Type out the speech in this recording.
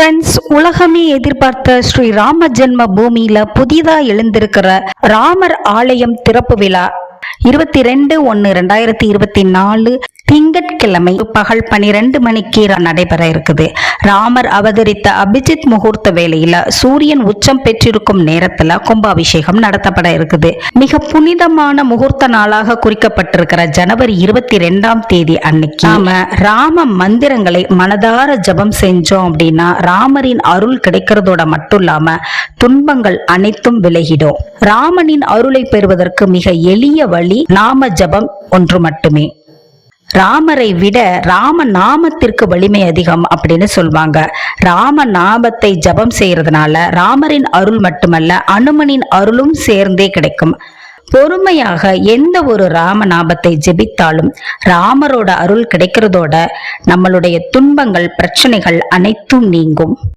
Friends உலகமே எதிர்பார்த்த ஸ்ரீ ராம ஜென்ம பூமியில புதிதா எழுந்திருக்கிற ராமர் ஆலயம் திறப்பு விழா. இருபத்தி ரெண்டு ஒன்னு ரெண்டாயிரத்தி இருபத்தி நாலு திங்கட்கிழமை பகல் பனிரெண்டு மணிக்கு நடைபெற இருக்குது. ராமர் அவதரித்த அபிஜித் முகூர்த்த வேளையில சூரியன் உச்சம் பெற்றிருக்கும் நேரத்துல கும்பாபிஷேகம் நடத்தப்பட இருக்குது. மிக புனிதமான முகூர்த்த நாளாக குறிக்கப்பட்டிருக்கிற ஜனவரி இருபத்தி ரெண்டாம் தேதி அன்னைக்கு நாம ராம மந்திரங்களை மனதார ஜபம் செஞ்சோம் அப்படின்னா ராமரின் அருள் கிடைக்கிறதோட மட்டும் இல்லாம துன்பங்கள் அனைத்தும் விலகிடும். ராமனின் அருளை பெறுவதற்கு மிக எளிய வழி நாம ஜபம் ஒன்று மட்டுமே. ராமரை விட ராம நாமத்திற்கு வலிமை அதிகம் அப்படின்னு சொல்லுவாங்க ராம நாமத்தை ஜபம் செய்யறதுனால ராமரின் அருள் மட்டுமல்ல அனுமனின் அருளும் சேர்ந்தே கிடைக்கும். பொறுமையாக எந்த ஒரு ராம நாமத்தை ஜெபித்தாலும் ராமரோட அருள் கிடைக்கிறதோட நம்மளுடைய துன்பங்கள் பிரச்சனைகள் அனைத்தும் நீங்கும்.